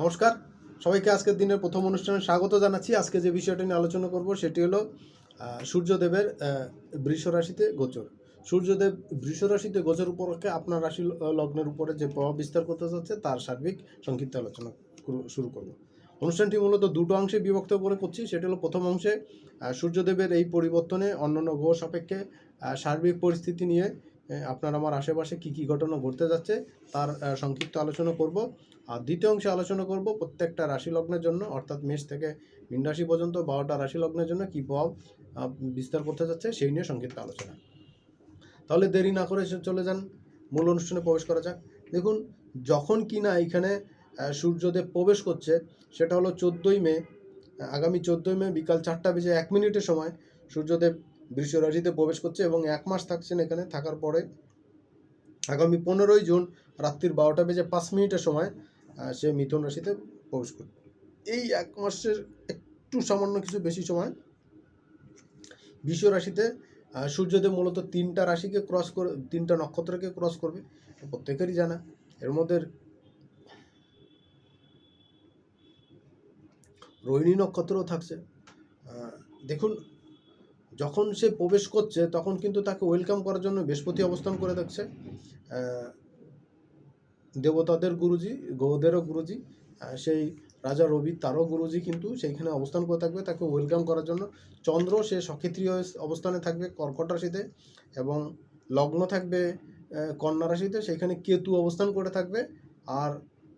নমস্কার। সবাইকে আজকের দিনের প্রথম অনুষ্ঠানে স্বাগত জানাচ্ছি। আজকে যে বিষয়টা নিয়ে আলোচনা করব সেটি হলো সূর্যদেবের বৃষ রাশিতে গোচর। সূর্যদেব বৃষ রাশিতে গোচর উপরকে আপনার রাশি লগ্নের উপরে যে প্রভাব বিস্তার করতে যাচ্ছে তার সার্বিক সংক্ষিপ্ত আলোচনা শুরু করব। অনুষ্ঠানটি মূলত দুটো অংশে বিভক্ত করে করছি। সেটি হলো প্রথম অংশে সূর্যদেবের এই পরিবর্তনে অন্যান্য গ্রহ সাপেক্ষে সার্বিক পরিস্থিতি নিয়ে আপনার আমার আশেপাশে কী কী ঘটনা ঘটতে যাচ্ছে তার সংক্ষিপ্ত আলোচনা করব। আর দ্বিতীয় অংশে আলোচনা করব প্রত্যেকটা রাশি লগ্নের জন্য অর্থাৎ মেষ থেকে মীন রাশি পর্যন্ত বারোটা রাশি লগ্নের জন্য কী প্রভাব বিস্তার করতে যাচ্ছে সেই নিয়ে সংক্ষিপ্ত আলোচনা। তাহলে দেরি না করে চলে যান মূল অনুষ্ঠানে প্রবেশ করা যাক। দেখুন যখন কি না আহ, সূর্যদেব প্রবেশ করছে সেটা হলো চোদ্দোই মে আগামী চোদ্দোই মে বিকাল চারটা বেজে এক মিনিটের সময় সূর্যদেব বৃষ রাশিতে প্রবেশ করছে এবং এক মাস থাকছেন এখানে, থাকার পরে আগামী পনেরোই জুন রাত্রির বারোটা বেজে পাঁচ মিনিটের সময় সে মিথুন রাশিতে প্রবেশ করবে। এই এক মাসের একটু সামান্য কিছু বেশি সময় বিশ্ব রাশিতে সূর্যদেব মূলত তিনটা রাশিকে ক্রস করে, তিনটা নক্ষত্রকে ক্রস করবে, প্রত্যেকেরই জানা। এর মধ্যে রোহিণী নক্ষত্রও থাকছে। দেখুন যখন সে প্রবেশ করছে, তখন কিন্তু তাকে ওয়েলকাম করার জন্য বৃহস্পতি অবস্থান করে থাকছে দেবতাদের গুরুজি, গৌদেরও গুরুজি সেই রাজা রবি তারও গুরুজি কিন্তু সেইখানে অবস্থান করে থাকবে, তাকে ওয়েলকাম করার জন্য। চন্দ্র সে সক্ষেত্রীয় অবস্থানে থাকবে কর্কট রাশিতে এবং লগ্ন থাকবে কন্যা রাশিতে সেখানে কেতু অবস্থান করে থাকবে। আর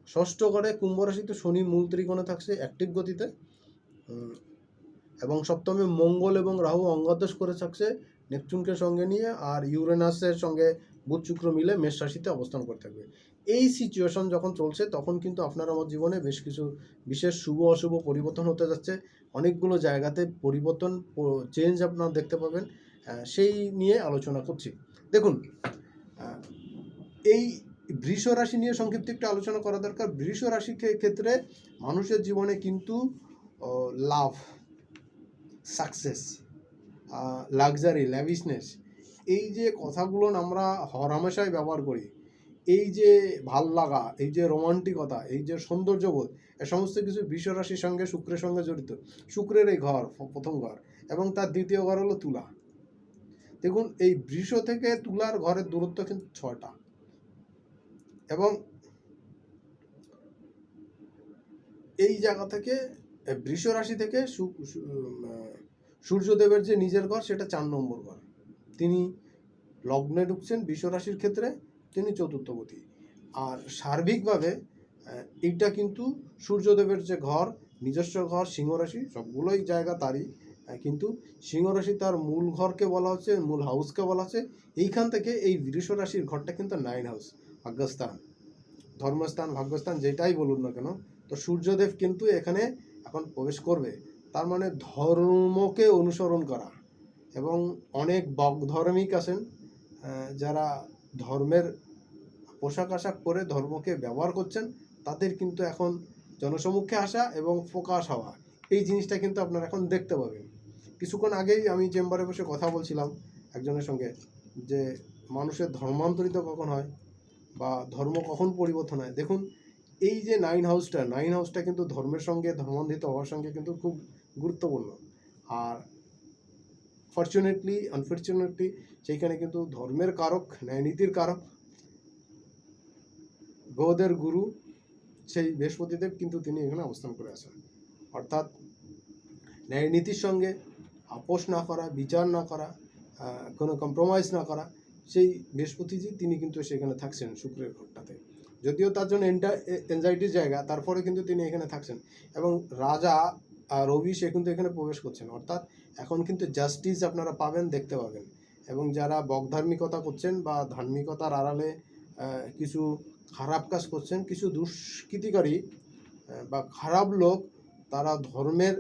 ষষ্ঠ ঘরে কুম্ভ রাশিতে শনি মূল ত্রিকোণে থাকছে অ্যাক্টিভ গতিতে। এবং সপ্তমে মঙ্গল এবং রাহু অঙ্গাদশ করে থাকছে নেপচুনকে সঙ্গে নিয়ে আর ইউরেনাসের সঙ্গে বুধ শুক্র মিলে মেষ রাশিতে অবস্থান করে থাকবে। এই সিচুয়েশন যখন চলছে, তখন কিন্তু আপনার আমার জীবনে বেশ কিছু বিশেষ শুভ, অশুভ পরিবর্তন হতে যাচ্ছে। অনেকগুলো জায়গাতে পরিবর্তন চেঞ্জ আপনারা দেখতে পাবেন। সেই নিয়ে আলোচনা করছি। দেখুন এই বৃষ রাশি নিয়ে সংক্ষিপ্ত একটু আলোচনা করা দরকার। বৃষ রাশি ক্ষেত্রে মানুষের জীবনে কিন্তু লাভ সাকসেস লাক্সারি ল্যাভিশনেস এই যে কথাগুলো আমরা হরহামেশাই ব্যবহার করি, এই যে ভালো লাগা, এই যে রোমান্টিকতা এই যে সৌন্দর্যবোধ, এ সমস্ত কিছু বৃষ রাশির সঙ্গে, শুক্রের সঙ্গে জড়িত। শুক্রের এই ঘর প্রথম ঘর, এবং তার দ্বিতীয় ঘর হলো তুলা। দেখুন, এই বৃষ থেকে তুলার ঘরের দূরত্ব কিন্তু ছয়টা। এবং এই জায়গা থেকে বৃষ রাশি থেকে সূর্যদেবের যে নিজের ঘর, সেটা চার নম্বর ঘর। তিনি লগ্নে ঢুকছেন বিশ্বরাশির ক্ষেত্রে, তিনি চতুর্থপতি। আর সার্বিকভাবে এইটা কিন্তু সূর্যদেবের যে ঘর, নিজস্ব ঘর, সিংহরাশি, সবগুলোই জায়গা তারই কিন্তু সিংহরাশি তার মূল ঘরকে বলা হচ্ছে, মূল হাউসকে বলা হচ্ছে। এইখান থেকে এই বৃষ রাশির ঘরটা কিন্তু নাইন হাউস ভাগ্যস্থান। ধর্মস্থান, ভাগ্যস্থান, যেটাই বলুন না কেন, তো সূর্যদেব কিন্তু এখানে এখন প্রবেশ করবে। তার মানে ধর্মকে অনুসরণ করা। এবং অনেক বকধর্মিক আছেন যারা ধর্মের পোশাক আশাক পরে ধর্মকে ব্যবহার করছেন, তাদের কিন্তু এখন জনসমুখে আসা এবং ফোকাস হওয়া। এই জিনিসটা কিন্তু আপনারা এখন দেখতে পাবেন। কিছুক্ষণ আগেই আমি চেম্বারে বসে কথা বলছিলাম একজনের সঙ্গে যে মানুষের ধর্মান্তরিত কখন হয় বা ধর্ম কখন পরিবর্তন হয়। দেখুন, এই যে নাইন হাউসটা নাইন হাউসটা কিন্তু ধর্মের সঙ্গে ধর্মান্বিত হওয়ার সঙ্গে কিন্তু খুব গুরুত্বপূর্ণ। আর ফর্চুনেটলি আনফর্চুনেটলি সেইখানে কিন্তু ধর্মের কারক, ন্যায়নীতির কারক গ্রহদের গুরু, সেই বৃহস্পতিদেব কিন্তু তিনি এখানে অবস্থান করে আছেন। অর্থাৎ ন্যায়নীতির সঙ্গে আপোষ না করা, বিচার না করা কোনো কম্প্রোমাইজ না করা, সেই বৃহস্পতিজি তিনি কিন্তু সেখানে থাকছেন শুক্রের ঘরটাতে। যদিও তার জন্য এনজাইটির জায়গা, তারপরে কিন্তু তিনি এখানে থাকছেন। এবং রাজা আহ, রবি সে কিন্তু এখানে প্রবেশ করছেন। অর্থাৎ এখন কিন্তু জাস্টিস আপনারা পাবেন দেখতে পাবেন। এবং যারা বকধার্মিকতা করছেন বা ধার্মিকতার আড়ালে কিছু খারাপ কাজ করছেন কিছু দুষ্কৃতিকারী বা খারাপ লোক তারা ধর্মের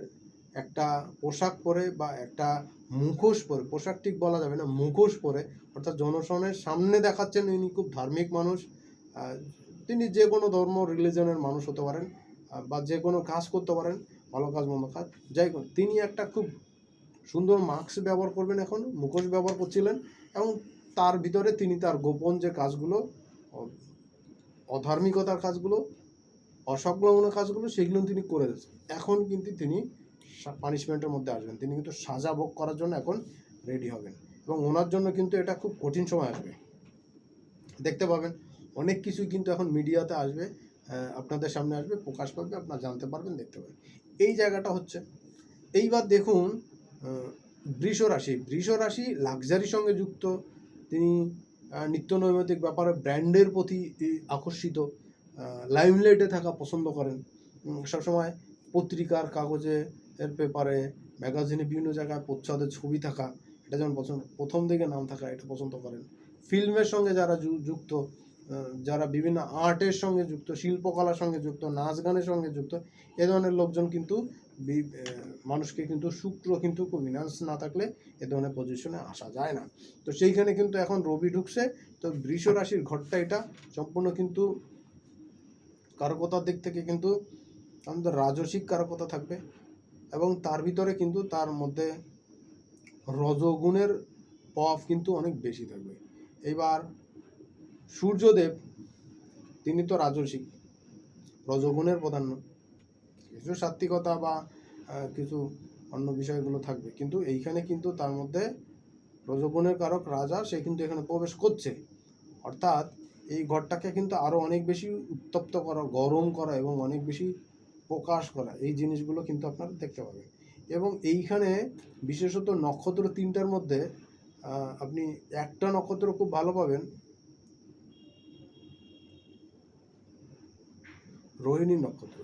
একটা পোশাক পরে বা একটা মুখোশ পরে পোশাক ঠিক বলা যাবে না মুখোশ পরে অর্থাৎ জনসনের সামনে দেখাচ্ছেন ইনি খুব ধার্মিক মানুষ তিনি যে কোনো ধর্ম রিলিজনের মানুষ হতে পারেন বা যে কোনো কাজ করতে পারেন ভালো কাজ, মন্দ কাজ। যাই হোক, তিনি একটা খুব সুন্দর মাস্ক ব্যবহার করবেন এখন, মুখোশ ব্যবহার করছিলেন এবং তার ভিতরে তিনি তার গোপন যে কাজগুলো, অধার্মিকতার কাজগুলো, অসংলগ্ন কাজগুলো, সেগুলো তিনি করে যাচ্ছেন এখন কিন্তু তিনি পানিশমেন্টের মধ্যে আসবেন। তিনি কিন্তু সাজা ভোগ করার জন্য এখন রেডি হবেন। এবং ওনার জন্য কিন্তু এটা খুব কঠিন সময় আসবে। দেখতে পাবেন, অনেক কিছুই কিন্তু এখন মিডিয়াতে আসবে আপনাদের সামনে আসবে, প্রকাশ পাবে, আপনারা জানতে পারবেন, দেখতে পাবেন। এই জায়গাটা হচ্ছে। এইবার দেখুন বৃষ রাশি। বৃষ রাশি লাক্সারির সঙ্গে যুক্ত। তিনি নিত্য নৈমিত্তিক ব্যাপারে ব্র্যান্ডের প্রতি আকর্ষিত। লাইমলাইটে থাকা পছন্দ করেন। সবসময় পত্রিকার কাগজে এর পেপারে ম্যাগাজিনে বিভিন্ন জায়গায় প্রচ্ছদের ছবি থাকা, এটা যেমন পছন্দ, প্রথম দিকে নাম থাকা এটা পছন্দ করেন। ফিল্মের সঙ্গে যারা যুক্ত যারা বিভিন্ন আর্টের সঙ্গে যুক্ত, শিল্পকলার সঙ্গে যুক্ত, নাচ গানের সঙ্গে যুক্ত, এ ধরনের লোকজন কিন্তু মানুষকে কিন্তু শুক্র কিন্তু ফিনান্স না থাকলে এ ধরনের পজিশনে আসা যায় না। তো সেইখানে কিন্তু এখন রবি ঢুকছে। তো বৃষ রাশির ঘরটা এটা সম্পূর্ণ কিন্তু কারকতার দিক থেকে কিন্তু আমাদের রাজসিক কারকতা থাকবে এবং তার ভিতরে কিন্তু তার মধ্যে রজগুণের প্রভাব কিন্তু অনেক বেশি থাকবে। এবার সূর্যদেব, তিনি তো রাজসিক, রজগুণের প্রাধান্য কিছু সাত্বিকতা বা কিছু অন্য বিষয়গুলো থাকবে। কিন্তু এইখানে কিন্তু তার মধ্যে রজগুণের কারক রাজা, সে কিন্তু এখানে প্রবেশ করছে। অর্থাৎ এই ঘরটাকে কিন্তু আরও অনেক বেশি উত্তপ্ত করা, গরম করা এবং অনেক বেশি প্রকাশ করা, এই জিনিসগুলো কিন্তু আপনারা দেখতে পাবেন। এবং এইখানে বিশেষত নক্ষত্র তিনটার মধ্যে আপনি একটা নক্ষত্র খুব ভালো পাবেন। রোহিণী নক্ষত্র।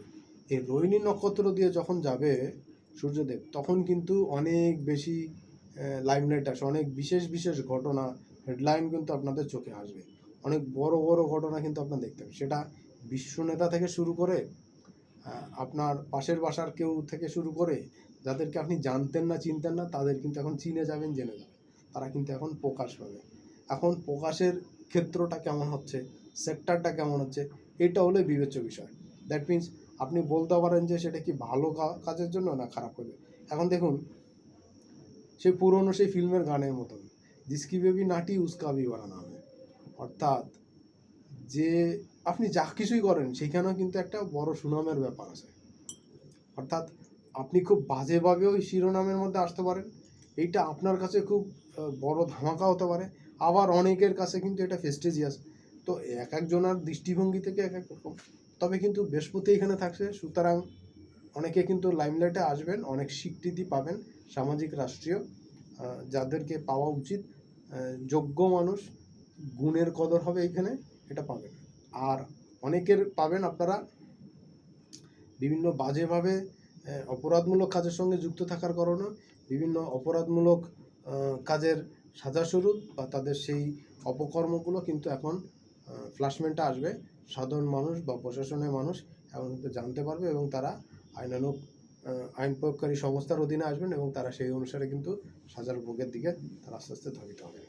এই রোহিণী নক্ষত্র দিয়ে যখন যাবে সূর্যদেব, তখন কিন্তু অনেক বেশি লাইমলাইট আসে। অনেক বিশেষ বিশেষ ঘটনা হেডলাইন কিন্তু আপনাদের চোখে আসবে। অনেক বড় বড় ঘটনা কিন্তু আপনার দেখতে হবে সেটা বিশ্ব নেতা থেকে শুরু করে আপনার পাশের বাসার কেউ থেকে শুরু করে, যাদেরকে আপনি জানতেন না, চিনতেন না, তাদের কিন্তু এখন চিনে যাবেন, জেনে যাবেন। তারা কিন্তু এখন প্রকাশ পাবে। এখন প্রকাশের ক্ষেত্রটা কেমন হচ্ছে? সেক্টরটা কেমন হচ্ছে? এটা হলে বিবেচ্য বিষয়। দ্যাট মিন্স আপনি বলতে পারেন যে সেটা কি ভালো কাজের জন্য না খারাপ কাজে এখন দেখুন, সেই পুরনো সেই ফিল্মের গানের মতন জিসকি বেবি নাটি উস্কা ভি বানা নাম। অর্থাৎ যে আপনি যা কিছুই করেন, সেখানেও কিন্তু একটা বড় সুনামের ব্যাপার আছে। অর্থাৎ আপনি খুব বাজেভাবে ওই শিরোনামের মধ্যে আসতে পারেন। এইটা আপনার কাছে খুব বড় ধামাকা হতে পারে। আবার অনেকের কাছে কিন্তু এটা ফেস্টেজিয়াস। তো এক একজনের দৃষ্টিভঙ্গি থেকে এক এক রকম। তবে কিন্তু বৃহস্পতি এখানে থাকছে, সুতরাং অনেকে কিন্তু লাইমলাইটে আসবেন, অনেক স্বীকৃতি পাবেন সামাজিক, রাষ্ট্রীয় যাদেরকে পাওয়া উচিত যোগ্য মানুষ, গুণের কদর হবে এখানে, এটা পাবেন। আর অনেকের পাবেন আপনারা বিভিন্ন বাজেভাবে অপরাধমূলক কাজের সঙ্গে যুক্ত থাকার কারণে, বিভিন্ন অপরাধমূলক কাজের সাজাস্বরূপ বা তাদের সেই অপকর্মগুলো কিন্তু এখন ফ্লাশমেন্টে আসবে। সাধারণ মানুষ বা প্রশাসনের মানুষ এখন জানতে পারবে এবং তারা আইনানুক আইন প্রয়োগকারী সংস্থার অধীনে আসবেন এবং তারা সেই অনুসারে কিন্তু সাজার ভোগের দিকে তারা আস্তে আস্তে ধাবিত হবে।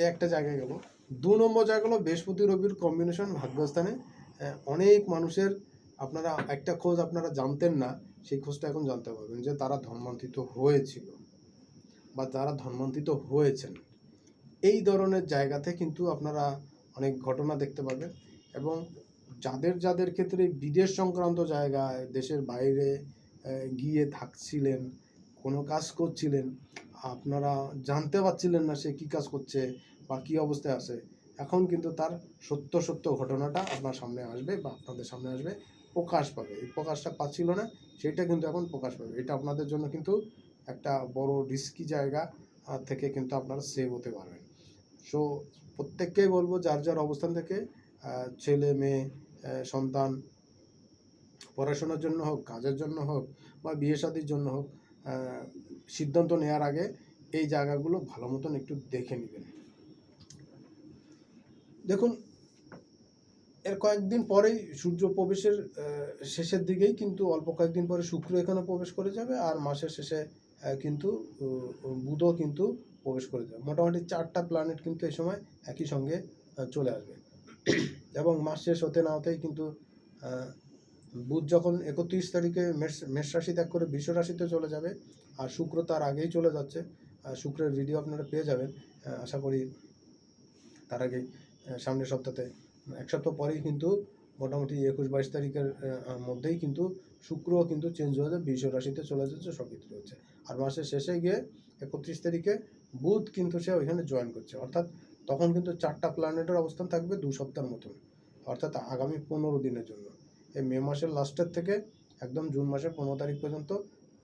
এই একটা জায়গায় গেল। দু নম্বর জায়গা হলো বৃহস্পতি রবির কম্বিনেশন ভাগ্যস্থানে। অনেক মানুষের আপনারা একটা খোঁজ আপনারা জানতেন না, সেই খোঁজটা এখন জানতে পারবেন যে তারা ধর্মান্তরিত হয়েছিল বা যারা ধর্মান্তরিত হয়েছেন। এই ধরনের জায়গাতে কিন্তু আপনারা অনেক ঘটনা দেখতে পাবেন এবং যাদের যাদের ক্ষেত্রে বিদেশ সংক্রান্ত জায়গায় দেশের বাইরে গিয়ে থাকছিলেন, কোনো কাজ করছিলেন, আপনারা জানতে পারছিলেন না সে কী কাজ করছে বা কী অবস্থায় আছে, এখন কিন্তু তার সত্য সত্য ঘটনাটা আপনার সামনে আসবে বা আপনাদের সামনে আসবে, প্রকাশ পাবে। এই প্রকাশটা পাচ্ছিল না, সেটা কিন্তু এখন প্রকাশ পাবে। এটা আপনাদের জন্য কিন্তু একটা বড় রিস্কি জায়গা থেকে কিন্তু আপনারা সেভ হতে পারবেন। সো প্রত্যেককেই বলব যার যার অবস্থান থেকে ছেলে, মেয়ে সন্তান, পড়াশোনার জন্য হোক, কাজের জন্য হোক বা বিয়ে শাদির জন্য হোক সিদ্ধান্ত নেওয়ার আগে এই জায়গাগুলো ভালো মতন একটু দেখে নেবেন। দেখুন, এর কয়েকদিন পরেই সূর্য প্রবেশের শেষের দিকেই কিন্তু অল্প কয়েকদিন পরে শুক্র এখানে প্রবেশ করে যাবে আর মাসের শেষে কিন্তু বুধও কিন্তু প্রবেশ করে যাবে মোটামুটি চারটা প্ল্যানেট কিন্তু এই সময় একই সঙ্গে চলে আসবে। এবং মাস শেষ হতে না হতেই কিন্তু বুধ যখন একত্রিশ তারিখে মেষ মেষ রাশি ত্যাগ করে বৃষ রাশিতে চলে যাবে আর শুক্র তার আগেই চলে যাচ্ছে শুক্রের ভিডিও আপনারা পেয়ে যাবেন আশা করি তার আহ, সামনের সপ্তাহে এক সপ্তাহ পরেই কিন্তু মোটামুটি একুশ বাইশ তারিখের মধ্যেই কিন্তু শুক্র কিন্তু চেঞ্জ হয়ে যায় বৃষ রাশিতে চলে যাচ্ছে সক্রিয় হচ্ছে। আর মাসের শেষে গিয়ে একত্রিশ তারিখে বুধ কিন্তু সে ওইখানে জয়েন করছে। অর্থাৎ তখন কিন্তু চারটা প্ল্যানেটের অবস্থান থাকবে দু সপ্তাহের মতন। অর্থাৎ আগামী পনেরো দিনের জন্য। এই মে মাসের লাস্টের থেকে একদম জুন মাসের পনেরো তারিখ পর্যন্ত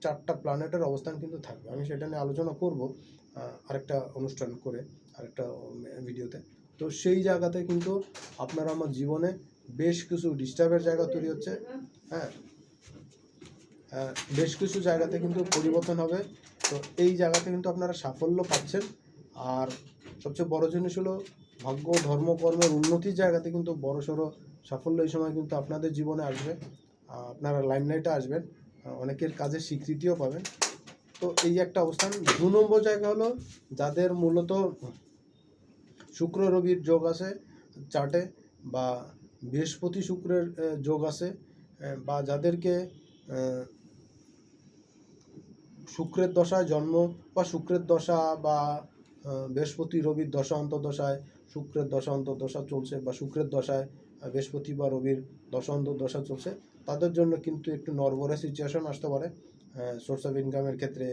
চারটা প্ল্যানেটের অবস্থান কিন্তু থাকবে। আমি সেটা নিয়ে আলোচনা করব আরেকটা অনুষ্ঠান করে, আরেকটা ভিডিওতে তো সেই জায়গাতে কিন্তু আপনার আমার জীবনে বেশ কিছু ডিস্টার্বের জায়গা তৈরি হচ্ছে। হ্যাঁ বেশ কিছু জায়গাতে কিন্তু পরিবর্তন হবে। তো এই জায়গাতে কিন্তু আপনারা সাফল্য পাচ্ছেন। আর সবচেয়ে বড় জিনিস হলো ভাগ্য, ধর্ম, কর্মের উন্নতির জায়গাতে কিন্তু বড় সড়ো সাফল্য এই সময় কিন্তু আপনাদের জীবনে আসবে। আপনারা লাইমলাইটে আসবেন অনেকের কাজে স্বীকৃতিও পাবেন। তো এই একটা অবস্থান, দু নম্বর জায়গা হলো যাদের মূলত শুক্র রবির যোগ আছে চার্টে বা বৃহস্পতি শুক্রের যোগ আছে বা যাদেরকে শুক্রের দশায় জন্ম বা শুক্রের দশা বা বৃহস্পতি, রবির দশা, অন্তর্দশায় শুক্রের দশা, অন্তর্দশা চলছে বা শুক্রের দশায় বৃহস্পতি বা রবির দশা, অন্তর্দশা চলছে। তাদের জন্য কিন্তু একটু নরবরে সিচুয়েশন আসতে পারে। সোর্স অফ ইনকামের ক্ষেত্রে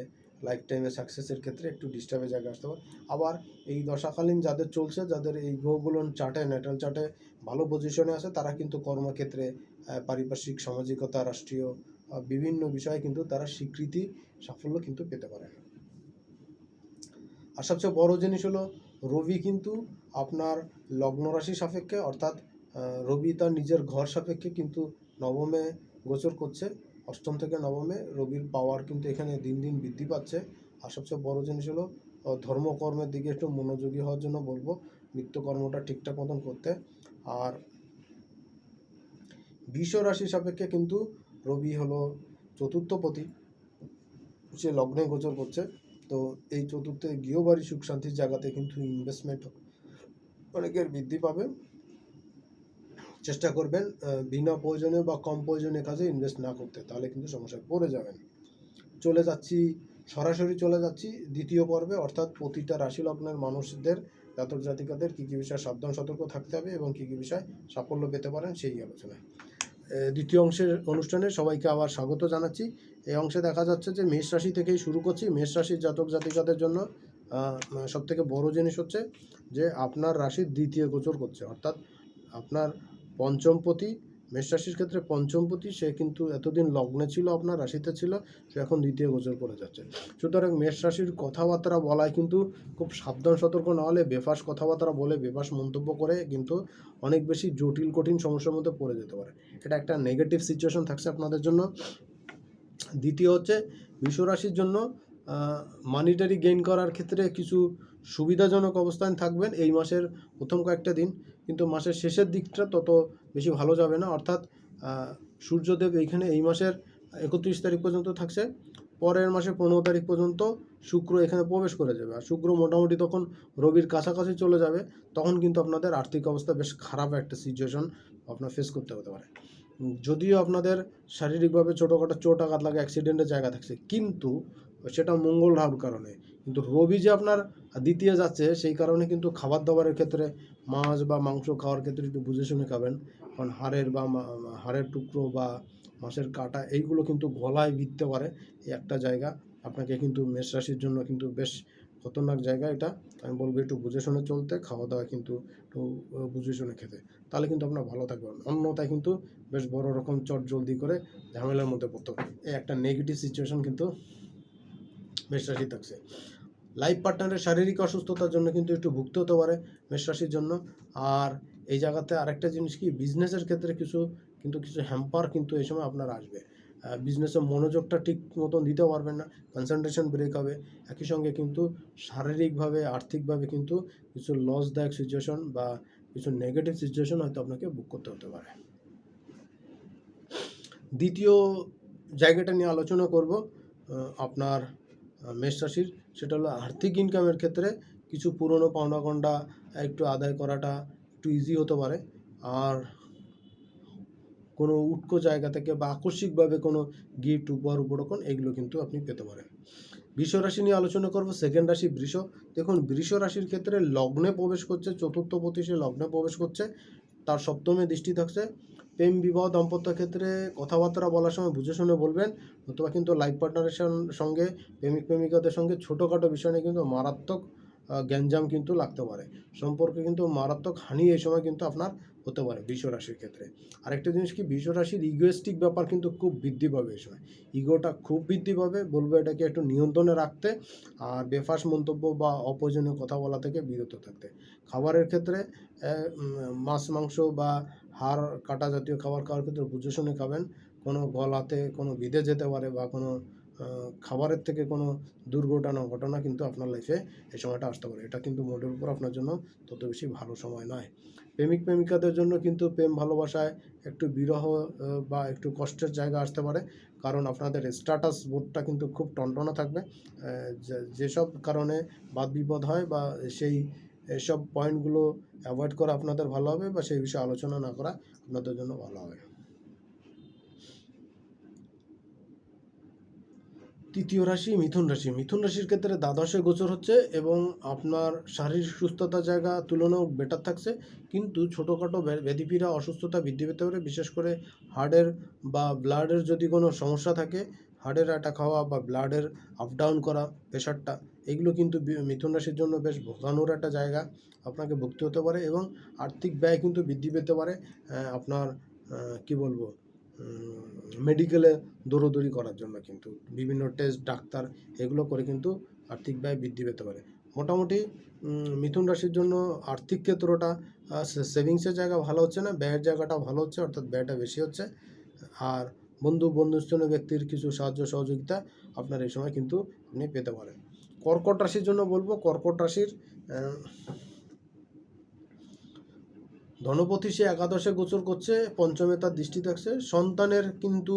লাইফ টাইমে সাকসেসের ক্ষেত্রে একটু ডিস্টার্বের জায়গা আসতে পারে। আবার এই দশাকালীন যাদের চলছে, যাদের এই গ্রহগুলো চার্টে ন্যাটাল চার্টে ভালো পজিশনে আছে, তারা কিন্তু কর্মক্ষেত্রে পারিপার্শ্বিক, সামাজিকতা, রাষ্ট্রীয় বিভিন্ন বিষয়ে কিন্তু তারা স্বীকৃতি সাফল্য কিন্তু পেতে পারে আর সবচেয়ে বড় জিনিস হলো, রবি কিন্তু আপনার লগ্ন রাশি সাপেক্ষে অর্থাৎ রবি তার নিজের ঘর সাপেক্ষে কিন্তু নবমে গোচর করছে। অষ্টম থেকে নবমে রবির পাওয়ার কিন্তু এখানে দিন দিন বৃদ্ধি পাচ্ছে। আর সবচেয়ে বড় জিনিস হলো ধর্মকর্মের দিকে একটু মনোযোগী হওয়ার জন্য বলব, নিত্যকর্মটা ঠিকঠাক মতন করতে। আর বিষ রাশি সাপেক্ষে কিন্তু রবি হলো চতুর্থপতি সে লগ্নে গোচর করছে। তো এই চতুর্থে গৃহবাড়ি সুখ শান্তির জায়গাতে কিন্তু ইনভেস্টমেন্ট অনেকের বৃদ্ধি পাবে। চেষ্টা করবেন বিনা প্রয়োজনে বা কম প্রয়োজনীয় কাজে ইনভেস্ট না করতে, তাহলে কিন্তু সমস্যায় পড়ে যাবেন। চলে যাচ্ছি, সরাসরি চলে যাচ্ছি দ্বিতীয় পর্বে, অর্থাৎ প্রতিটা রাশি লগ্নের মানুষদের, জাতক জাতিকাদের কী কী বিষয়ে সাবধান সতর্ক থাকতে হবে এবং কী কী বিষয়ে সাফল্য পেতে পারেন, সেই আলোচনায়। দ্বিতীয় অংশের অনুষ্ঠানে সবাইকে আবার স্বাগত জানাচ্ছি। এই অংশে দেখা যাচ্ছে যে মেষ রাশি থেকেই শুরু করছি। মেষ রাশির জাতক জাতিকাদের জন্য সব থেকে বড় জিনিস হচ্ছে যে আপনার রাশির দ্বিতীয় গোচর করছে। অর্থাৎ আপনার পঞ্চমপতি মেষ রাশির ক্ষেত্রে পঞ্চমপতি সে কিন্তু এতদিন লগ্নে ছিল আপনার, রাশিতে ছিল, সে এখন দ্বিতীয় গোচর করে যাচ্ছে। সুতরাং মেষ রাশির কথাবার্তা বলায় কিন্তু খুব সাবধান, সতর্ক না হলে বেফাস কথাবার্তা বলে বেফাস মন্তব্য করে কিন্তু অনেক বেশি জটিল, কঠিন সমস্যার মধ্যে পড়ে যেতে পারে। এটা একটা নেগেটিভ সিচুয়েশন থাকছে আপনাদের জন্য। দ্বিতীয় হচ্ছে বৃষ রাশির জন্য মানিটারি গেইন করার ক্ষেত্রে কিছু সুবিধাজনক অবস্থান থাকবেন এই মাসের প্রথম কয়েকটা দিন। কিন্তু মাসের শেষের দিকটা তত বেশি ভালো যাবে না। অর্থাৎ সূর্যদেব এইখানে এই মাসের একত্রিশ তারিখ পর্যন্ত থাকছে। পরের মাসে পনেরো তারিখ পর্যন্ত শুক্র এখানে প্রবেশ করে যাবে। আর শুক্র মোটামুটি তখন রবির কাছাকাছি চলে যাবে। তখন কিন্তু আপনাদের আর্থিক অবস্থা বেশ খারাপ একটা সিচুয়েশন আপনার ফেস করতে হতে পারে। যদিও আপনাদের শারীরিকভাবে ছোটোখাটো চোট আঘাত লাগে অ্যাক্সিডেন্টের জায়গা থাকছে। কিন্তু সেটা মঙ্গল রাহুর কারণে। কিন্তু রবি যে আপনার দ্বিতীয় যাচ্ছে, সেই কারণে কিন্তু খাবার দাবারের ক্ষেত্রে মাছ বা মাংস খাওয়ার ক্ষেত্রে একটু বুঝে শুনে খাবেন। কারণ হাড়ের বা হাড়ের টুকরো বা মাছের কাটা, এইগুলো কিন্তু গলায় বিঁধতে পারে এই একটা জায়গা। আপনাকে কিন্তু মেষ রাশির জন্য কিন্তু বেশ খতরনাক জায়গা এটা। আমি বলব একটু বুঝে শুনে চলতে খাওয়া দাওয়া কিন্তু একটু বুঝে শুনে খেতে। তাহলে কিন্তু আপনার ভালো থাকবেন। অন্যথায় কিন্তু বেশ বড় রকম চট জলদি করে ঝামেলার মধ্যে পড়তে এই একটা নেগেটিভ সিচুয়েশন কিন্তু মেষ রাশি থাকছে। লাইফ পার্টনারের শারীরিক অসুস্থতার জন্য কিন্তু একটু ভুগতে হতে পারে। মেষ রাশির জন্য। আর এই জায়গাতে আরেকটা জিনিস কি বিজনেসের ক্ষেত্রে কিছু, কিন্তু কিছু হ্যাম্পার কিন্তু এই সময় আপনার আসবে। বিজনেসে মনোযোগটা ঠিক মতন দিতে পারবেন না কনসেন্ট্রেশন ব্রেক হবে। একই সঙ্গে কিন্তু শারীরিকভাবে, আর্থিকভাবে কিন্তু কিছু লসদায়ক সিচুয়েশন বা কিছু নেগেটিভ সিচুয়েশন হয়তো আপনাকে বুক করতে হতে পারে। দ্বিতীয় জায়গাটা নিয়ে আলোচনা করব আপনার মেষ রাশির। সেটা হলো আর্থিক ইনকামের ক্ষেত্রে কিছু পুরনো পাওনা গন্ডা একটু আদায় করাটা একটু ইজি হতে পারে। আর কোনো উটকো জায়গা থেকে বা আকস্মিকভাবে কোনো গিফট উপহার উপরকম এগুলো কিন্তু আপনি পেতে পারেন। বৃষ রাশি নিয়ে আলোচনা করব সেকেন্ড রাশি বৃষ। দেখুন, বৃষ রাশির ক্ষেত্রে লগ্নে প্রবেশ করছে, চতুর্থ পতি সে লগ্নে প্রবেশ করছে, তার সপ্তমে দৃষ্টি থাকছে। প্রেম, বিবাহ, দাম্পত্য ক্ষেত্রে কথাবার্তা বলার সময় বুঝে শুনে বলবেন অথবা কিন্তু লাইফ পার্টনারের সঙ্গে, প্রেমিক, প্রেমিকাদের সঙ্গে ছোটোখাটো বিষয় নিয়ে কিন্তু মারাত্মক গ্যাঞ্জাম কিন্তু লাগতে পারে। সম্পর্কে কিন্তু মারাত্মক হানি এই সময় কিন্তু আপনার হতে পারে রাশির ক্ষেত্রে। আরেকটা জিনিস কি রাশির ইগোয়েস্টিক ব্যাপার কিন্তু খুব বৃদ্ধি পাবে এই সময়। ইগোটা খুব বৃদ্ধি পাবে, বলব এটাকে একটু নিয়ন্ত্রণে রাখতে আর বেফাস মন্তব্য বা অপ্রয়োজনীয় কথা বলা থেকে বিরত থাকতে। খাবারের ক্ষেত্রে মাছ, মাংস বা হাড় কাটা জাতীয় খাবার খাওয়ার ক্ষেত্রে বুঝে শুনে খাবেন। কোনো গলাতে কোনো বিধে যেতে পারে বা কোনো খাবারের থেকে কোনো দুর্ঘটনা, ঘটনা কিন্তু আপনার লাইফে এই সময়টা আসতে পারে। এটা কিন্তু মোটের উপর আপনার জন্য তত বেশি ভালো সময় নয়। প্রেমিক, প্রেমিকাদের জন্য কিন্তু প্রেম, ভালোবাসায় একটু বিরহ বা একটু কষ্টের জায়গা আসতে পারে। কারণ আপনাদের স্ট্যাটাস বোর্ডটা কিন্তু খুব টনটনা থাকবে। যেসব কারণে বাদ বিপদ হয় বা সেই, এসব পয়েন্টগুলো অ্যাভয়েড করা আপনাদের ভালো হবে বা সেই বিষয়ে আলোচনা না করা আপনাদের জন্য ভালো হবে। তৃতীয় রাশি, মিথুন রাশি। মিথুন রাশির ক্ষেত্রে দ্বাদশে গোচর হচ্ছে এবং আপনার শারীরিক সুস্থতার জায়গা তুলনাও বেটার থাকছে। কিন্তু ছোটোখাটো ব্যাধি- ব্যাধিপীড়া, অসুস্থতা বৃদ্ধি পেতে পারে, বিশেষ করে হার্টের বা ব্লাডের যদি কোনো সমস্যা থাকে হার্টের অ্যাটাক হওয়া বা ব্লাডের আপ ডাউন করা, প্রেশারটা, এগুলো কিন্তু মিথুন রাশির জন্য বেশ ভোগানোর একটা জায়গা আপনাকে ভুগতে হতে পারে এবং আর্থিক ব্যয় কিন্তু বৃদ্ধি পেতে পারে। আপনার কি বলব? মেডিকেলে দৌড়োদৌড়ি করার জন্য কিন্তু, বিভিন্ন টেস্ট ডাক্তার এগুলো করে কিন্তু আর্থিক ব্যয় বৃদ্ধি পেতে পারে। মোটামুটি মিথুন রাশির জন্য আর্থিক ক্ষেত্রটা সেভিংসের জায়গা ভালো হচ্ছে না, ব্যয়ের জায়গাটা ভালো হচ্ছে, অর্থাৎ ব্যয়টা বেশি হচ্ছে। আর বন্ধু, বন্ধুস্থনীয় ব্যক্তির কিছু সাহায্য, সহযোগিতা আপনার এই সময় কিন্তু আপনি পেতে পারেন। কর্কট রাশির জন্য বলব, কর্কট রাশির ধনপতি সে একাদশে গোচর করছে, পঞ্চমে তার দৃষ্টি থাকছে। সন্তানের কিন্তু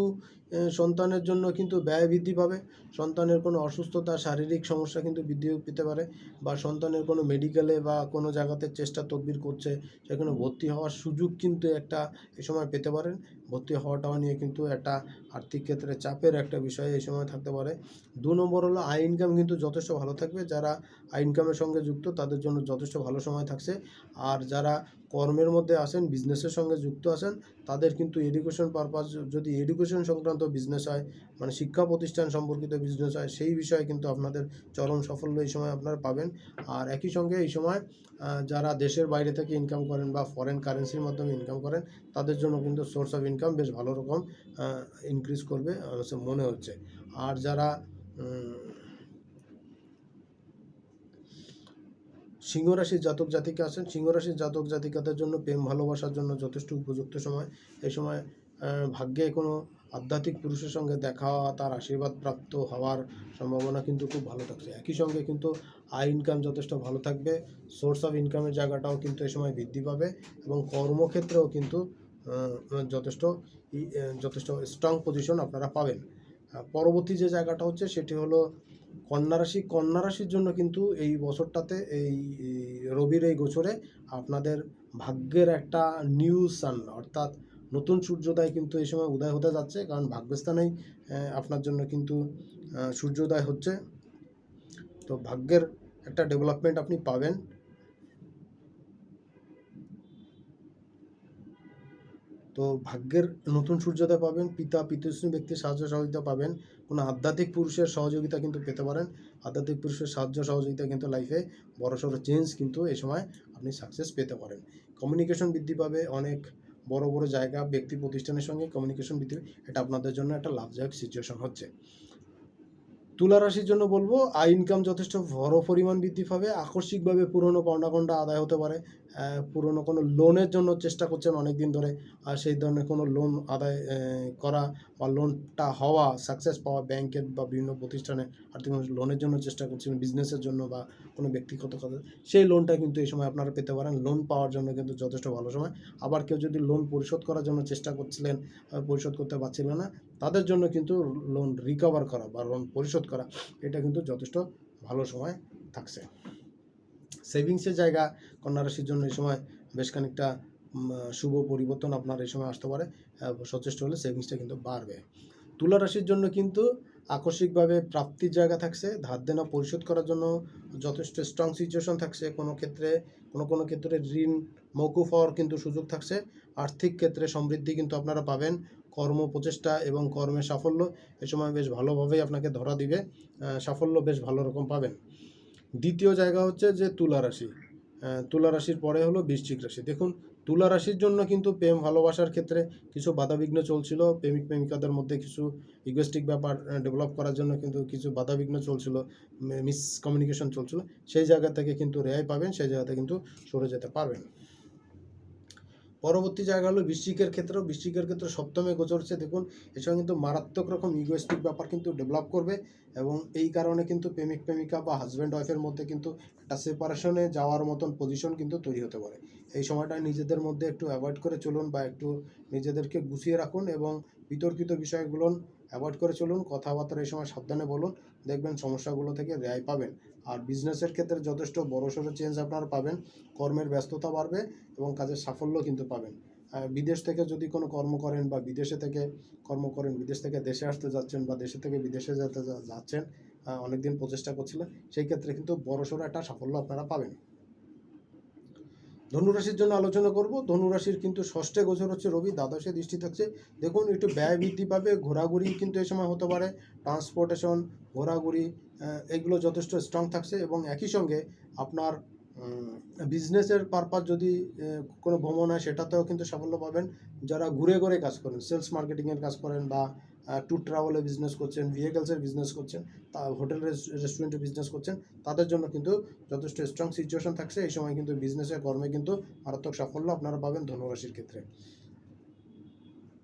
সন্তানের জন্য কিন্তু ব্যয় বৃদ্ধি পাবে। সন্তানের কোনো অসুস্থতা, শারীরিক সমস্যা কিন্তু বৃদ্ধি পেতে পারে বা সন্তানের কোনো মেডিকেলে বা কোনো জায়গাতে চেষ্টা তদবির করছে, সেখানে ভর্তি হওয়ার সুযোগ কিন্তু একটা এ সময় পেতে পারেন। ভর্তি হওয়াটাও নিয়ে কিন্তু একটা আর্থিক ক্ষেত্রে চাপের একটা বিষয় এই সময় থাকতে পারে। দু নম্বর হলো আই ইনকাম কিন্তু যথেষ্ট ভালো থাকবে। যারা আই ইনকামের সঙ্গে যুক্ত, তাদের জন্য যথেষ্ট ভালো সময় থাকছে। আর যারা কর্মের মধ্যে আসেন বিজনেসের সঙ্গে যুক্ত আছেন তাদের কিন্তু এডুকেশন পারপাস যদি এডুকেশন সংক্রান্ত বিজনেস হয় মানে শিক্ষা প্রতিষ্ঠান সম্পর্কিত বিজনেস হয়, সেই বিষয়ে কিন্তু আপনাদের চরম সাফল্য এই সময় আপনারা পাবেন। আর একই সঙ্গে এই সময় যারা দেশের বাইরে থেকে ইনকাম করেন বা ফরেন কারেন্সির মাধ্যমে ইনকাম করেন, তাদের জন্য কিন্তু সোর্স অফ ইনকাম বেশ ভালো রকম ইনক্রিজ করবে মনে হচ্ছে। আর যারা সিংহ রাশির জাতক জাতিকা আছেন। সিংহ রাশির জাতক জাতিকাদের জন্য প্রেম, ভালোবাসার জন্য যথেষ্ট উপযুক্ত সময়। এই সময় ভাগ্যে কোনো আধ্যাত্মিক পুরুষের সঙ্গে দেখা তার আশীর্বাদ প্রাপ্ত হওয়ার সম্ভাবনা কিন্তু খুব ভালো থাকছে। একই সঙ্গে কিন্তু আয় ইনকাম যথেষ্ট ভালো থাকবে। সোর্স অফ ইনকামের জায়গাটাও কিন্তু এই সময় বৃদ্ধি পাবে এবং কর্মক্ষেত্রেও কিন্তু যথেষ্ট যথেষ্ট স্ট্রং পজিশন আপনারা পাবেন। পরবর্তী যে জায়গাটা হচ্ছে, সেটি হলো কন্যা রাশি, কন্যা রাশির জন্য কিন্তু এই বছরটাতে এই রবির এই গোচরে আপনাদের ভাগ্যের একটা নিউ সান অর্থাৎ নতুন সূর্যোদয় কিন্তু এই সময় উদয় হতে যাচ্ছে। কারণ ভাগ্যস্থানেই আপনার জন্য কিন্তু সূর্যোদয় হচ্ছে। তো ভাগ্যের একটা ডেভেলপমেন্ট আপনি পাবেন। তো ভাগ্যের নতুন সূর্যোদয় পাবেন, পিতা পিতৃশ্রী ব্যক্তির সাহায্য সহযোগিতা পাবেন, কোনো আধ্যাত্মিক পুরুষের সহযোগিতা কিন্তু পেতে পারেন, আধ্যাত্মিক পুরুষের সাহায্য সহযোগিতা কিন্তু লাইফে বড়সড় চেঞ্জ কিন্তু এই সময় আপনি সাকসেস পেতে পারেন। কমিউনিকেশন বৃদ্ধি পাবে, অনেক বড় বড় জায়গা, ব্যক্তি প্রতিষ্ঠানের সঙ্গে কমিউনিকেশন বৃদ্ধি এটা আপনাদের জন্য একটা লাভদায়ক সিচুয়েশন হচ্ছে। তুলা রাশির জন্য বলব, আয় ইনকাম যথেষ্ট বড় পরিমাণ বৃদ্ধি পাবে, আকস্মিকভাবে পুরনো পাওনাগণ্ডা আদায় হতে পারে পুরনো কোনো লোনের জন্য চেষ্টা করছেন অনেক দিন ধরে, আর সেই ধরনের কোনো লোন আদায় করা বা লোনটা হওয়া সাকসেস পাওয়া ব্যাংকের বা বিভিন্ন প্রতিষ্ঠানে আর্থিক লোনের জন্য চেষ্টা করছেন বিজনেসের জন্য বা কোনো ব্যক্তিগত কথা সেই লোনটা কিন্তু এই সময় আপনারা পেতে পারেন। লোন পাওয়ার জন্য কিন্তু যথেষ্ট ভালো সময়। আবার কেউ যদি লোন পরিশোধ করার জন্য চেষ্টা করছিলেন পরিশোধ করতে পারছিলেন না, তাদের জন্য কিন্তু লোন রিকভার করা বা লোন পরিশোধ করা, এটা কিন্তু যথেষ্ট ভালো সময় থাকছে। সেভিংসের জায়গা কন্যা রাশির জন্য এই সময় বেশ খানিকটা শুভ পরিবর্তন আপনার এই সময় আসতে পারে সচেষ্ট হলে সেভিংসটা কিন্তু বাড়বে। তুলা রাশির জন্য কিন্তু আকস্মিকভাবে প্রাপ্তির জায়গা থাকছে, ধার দেনা পরিশোধ করার জন্য যথেষ্ট স্ট্রং সিচুয়েশন থাকছে, কোনো ক্ষেত্রে, কোনো কোনো ক্ষেত্রে ঋণ, মৌকুফ হওয়ার কিন্তু সুযোগ থাকছে, আর্থিক ক্ষেত্রে সমৃদ্ধি কিন্তু আপনারা পাবেন, কর্ম প্রচেষ্টা এবং কর্মের সাফল্য এ সময় বেশ ভালোভাবেই আপনাকে ধরা দিবে সাফল্য বেশ ভালো রকম পাবেন। দ্বিতীয় জায়গা হচ্ছে যে তুলা রাশি। তুলা রাশির পরে হলো বৃশ্চিক রাশি। দেখুন, তুলা রাশির জন্য কিন্তু প্রেম, ভালোবাসার ক্ষেত্রে কিছু বাধাবিঘ্ন চলছিল। প্রেমিক, প্রেমিকাদের মধ্যে কিছু ইগোস্টিক ব্যাপার ডেভেলপ করার জন্য কিন্তু কিছু বাধাবিঘ্ন চলছিল মিসকমিউনিকেশন চলছিল। সেই জায়গা থেকে কিন্তু রেহাই পাবেন, সেই জায়গাতে কিন্তু সরে যেতে পারবেন। পরবর্তী জায়গা হলো বৃশ্চিকের ক্ষেত্রেও, বৃশ্চিকের ক্ষেত্রে সপ্তমে গোচর হচ্ছে, দেখুন এসব কিন্তু মারাত্মক রকম ইগোয়েস্টিক ব্যাপার কিন্তু ডেভেলপ করবে এবং এই কারণে কিন্তু প্রেমিক, প্রেমিকা বা হাজব্যান্ড ওয়াইফের মধ্যে কিন্তু একটা সেপারেশনে যাওয়ার মতন পজিশন কিন্তু তৈরি হতে পারে। এই সময়টা নিজেদের মধ্যে একটু অ্যাভয়েড করে চলুন বা একটু নিজেদেরকে গুছিয়ে রাখুন এবং বিতর্কিত বিষয়গুলো অ্যাভয়েড করে চলুন কথাবার্তা এই সময় সাবধানে বলুন, দেখবেন সমস্যাগুলো থেকে রেহাই পাবেন। আর বিজনেসের ক্ষেত্রে যথেষ্ট বড়সড় চেঞ্জ আপনারা পাবেন, কর্মের ব্যস্ততা বাড়বে এবং কাজের সাফল্য কিন্তু পাবেন। বিদেশ থেকে যদি কোনো কর্ম করেন বা বিদেশে থেকে কর্ম করেন, বিদেশ থেকে দেশে আসতে যাচ্ছেন বা দেশে থেকে বিদেশে যেতে যাচ্ছেন অনেকদিন প্রচেষ্টা করছিলেন, সেই ক্ষেত্রে কিন্তু বড়সড় একটা সাফল্য আপনারা পাবেন। ধনুরাশির জন্য আলোচনা করব। ধনুরাশির কিন্তু ষষ্ঠে গোচর হচ্ছে রবি, দ্বাদশে দৃষ্টি থাকছে। দেখুন, একটু ব্যয় বৃদ্ধি পাবে, ঘোরাঘুরি কিন্তু এই সময় হতে পারে। ট্রান্সপোর্টেশন ঘোরাঘুরি এগুলো যথেষ্ট স্ট্রং থাকছে এবং একই সঙ্গে আপনার বিজনেসের পারপাস যদি কোনো ভ্রমণ হয়, সেটাতেও কিন্তু সাফল্য পাবেন। যারা ঘুরে ঘুরে কাজ করেন সেলস মার্কেটিংয়ের কাজ করেন বা ট্যুর ট্রাভেলের বিজনেস করছেন ভেহিকেলসের বিজনেস করছেন, তা হোটেল রেস্টুরেন্টের বিজনেস করছেন, তাদের জন্য কিন্তু যথেষ্ট স্ট্রং সিচুয়েশন থাকছে। এই সময় কিন্তু বিজনেসে কর্মে কিন্তু মারাত্মক সাফল্য আপনারা পাবেন ধনুরাশির ক্ষেত্রে।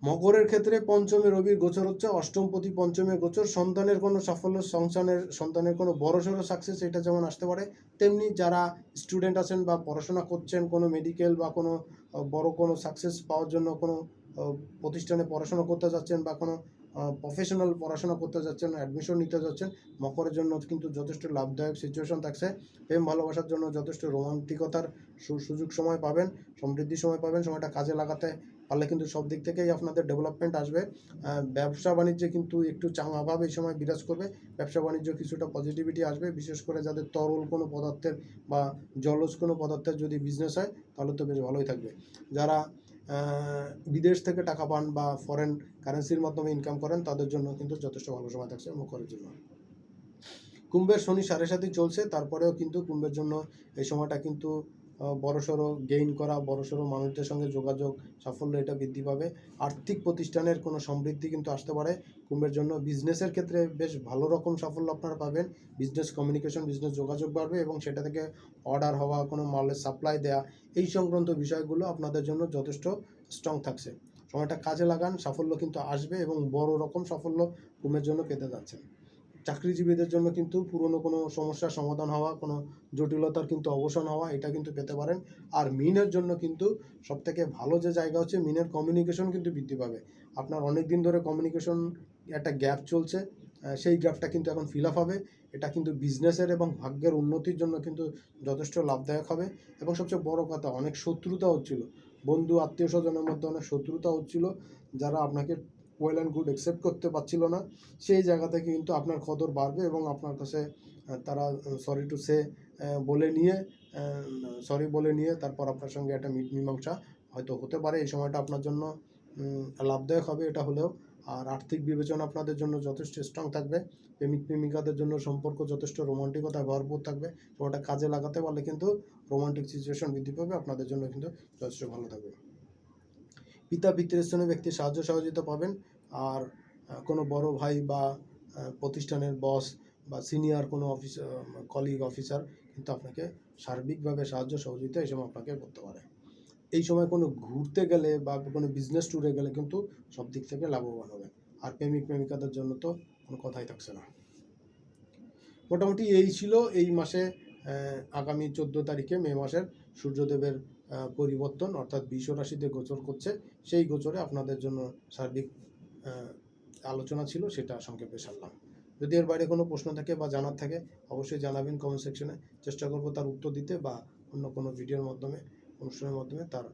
মকরের ক্ষেত্রে পঞ্চমে রবির গোচর হচ্ছে, অষ্টম প্রতি পঞ্চমে গোচর। সন্তানের কোনো সাফল্য, সংসানের, সন্তানের কোনো বড়সড় সাকসেস এটা যেমন আসতে পারে, তেমনি যারা স্টুডেন্ট আছেন বা পড়াশোনা করছেন, কোনো মেডিকেল বা কোনো বড় কোনো সাকসেস পাওয়ার জন্য কোনো প্রতিষ্ঠানে পড়াশোনা করতে যাচ্ছেন বা কোনো প্রফেশনাল পড়াশোনা করতে যাচ্ছেন অ্যাডমিশন নিতে যাচ্ছেন, মকরের জন্য কিন্তু যথেষ্ট লাভদায়ক সিচুয়েশন থাকছে। প্রেম, ভালোবাসার জন্য যথেষ্ট রোমান্টিকতার সুযোগ সময় পাবেন সমৃদ্ধি সময় পাবেন, সময়টা কাজে লাগাতে পারলে কিন্তু সব দিক থেকেই আপনাদের ডেভেলপমেন্ট আসবে। ব্যবসা বাণিজ্যে কিন্তু একটু চাঙাভাব এই সময় বিরাজ করবে। ব্যবসা বাণিজ্য কিছুটা পজিটিভিটি আসবে, বিশেষ করে যাদের তরল কোনো পদার্থের বা জলজ কোনো পদার্থের যদি বিজনেস হয়, তাহলে তো বেশ ভালোই থাকবে। যারা বিদেশ থেকে টাকা পান বা ফরেন কারেন্সির মাধ্যমে ইনকাম করেন, তাদের জন্য কিন্তু যথেষ্ট ভালো সময় থাকছে মকরের জন্য। কুম্ভের শনি সাড়ে সাথে চলছে, তারপরেও কিন্তু কুম্ভের জন্য এই সময়টা কিন্তু বড়সড় গেইন করা, বড়সড় মানুষদের সঙ্গে যোগাযোগ, সাফল্য এটা বৃদ্ধি পাবে। আর্থিক প্রতিষ্ঠানের কোনো সমৃদ্ধি কিন্তু আসতে পারে কুম্ভের জন্য। বিজনেসের ক্ষেত্রে বেশ ভালো রকম সাফল্য আপনারা পাবেন। বিজনেস কমিউনিকেশন বিজনেস যোগাযোগ বাড়বে এবং সেটা থেকে অর্ডার হওয়া, কোনো মালের সাপ্লাই দেওয়া এই সংক্রান্ত বিষয়গুলো আপনাদের জন্য যথেষ্ট স্ট্রং থাকছে। সময়টা কাজে লাগান, সাফল্য কিন্তু আসবে এবং বড় রকম সাফল্য কুম্ভের জন্য পেতে যাচ্ছেন। চাকরিজীবীদের জন্য কিন্তু পুরনো কোনো সমস্যার সমাধান হওয়া, কোনো জটিলতার কিন্তু অবসান হওয়া, এটা কিন্তু পেতে পারেন। আর মিনের জন্য কিন্তু সবথেকে ভালো যে জায়গা হচ্ছে মিনের কমিউনিকেশন কিন্তু বৃদ্ধি পাবে। আপনার অনেক দিন ধরে কমিউনিকেশন একটা গ্যাপ চলছে সেই গ্যাপটা কিন্তু এখন ফিল আপ হবে। এটা কিন্তু বিজনেসের এবং ভাগ্যের উন্নতির জন্য কিন্তু যথেষ্ট লাভদায়ক হবে। এবং সবচেয়ে বড় কথা, অনেক শত্রুতা হচ্ছিল। বন্ধু আত্মীয় স্বজনের মধ্যে অনেক শত্রুতা হচ্ছিল, যারা আপনাকে ওয়েল অ্যান্ড গুড অ্যাকসেপ্ট করতে পারছিল না। সেই জায়গা থেকে কিন্তু আপনার কদর বাড়বে এবং আপনার কাছে তারা সরি টু সে বলে নিয়ে সরি বলে নিয়ে তারপর আপনার সঙ্গে একটা মীমাংসা হয়তো হতে পারে। এই সময়টা আপনার জন্য লাভদায়ক হবে এটা হলেও। আর আর্থিক বিবেচনা আপনাদের জন্য যথেষ্ট স্ট্রং থাকবে। প্রেমিক প্রেমিকাদের জন্য সম্পর্ক যথেষ্ট রোমান্টিকতায় ভরপুর থাকবে। সময়টা কাজে লাগাতে পারলে কিন্তু রোমান্টিক সিচুয়েশন বৃদ্ধি পাবে। আপনাদের জন্য কিন্তু যথেষ্ট ভালো থাকবে। পিতা পিতৃস্থানীয় ব্যক্তির সাহায্য সহযোগিতা পাবেন আর কোনো বড় ভাই বা প্রতিষ্ঠানের বস বা সিনিয়র কোনো অফিস কলিগ, অফিসার কিন্তু আপনাকে সার্বিকভাবে সাহায্য সহযোগিতা এই সময় আপনাকে করতে পারে। এই সময় কোনো ঘুরতে গেলে বা কোনো বিজনেস ট্যুরে গেলে কিন্তু সব দিক থেকে লাভবান হবেন। আর প্রেমিক, প্রেমিকাদের জন্য তো কোনো কথাই থাকছে না। মোটামুটি এই ছিল এই মাসে আগামী চোদ্দ তারিখে মে মাসের সূর্যদেবের পরিবর্তন, অর্থাৎ বিষ রাশিতে গোচর করছে, সেই গোচরে আপনাদের জন্য সার্বিক আলোচনা ছিল, সেটা সংক্ষেপে সারলাম। যদি এর বাইরে কোনো প্রশ্ন থাকে বা জানার থাকে, অবশ্যই জানাবেন কমেন্ট সেকশনে চেষ্টা করব তার উত্তর দিতে বা অন্য কোনো ভিডিওর মাধ্যমে, অনুষ্ঠানের মাধ্যমে তার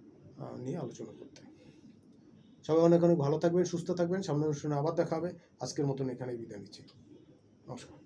নিয়ে আলোচনা করতে। সবাই অনেক অনেক ভালো থাকবেন, সুস্থ থাকবেন। সামনের অনুষ্ঠানে আবার দেখা হবে। আজকের মতন এখানেই বিদায় নিচ্ছি। নমস্কার।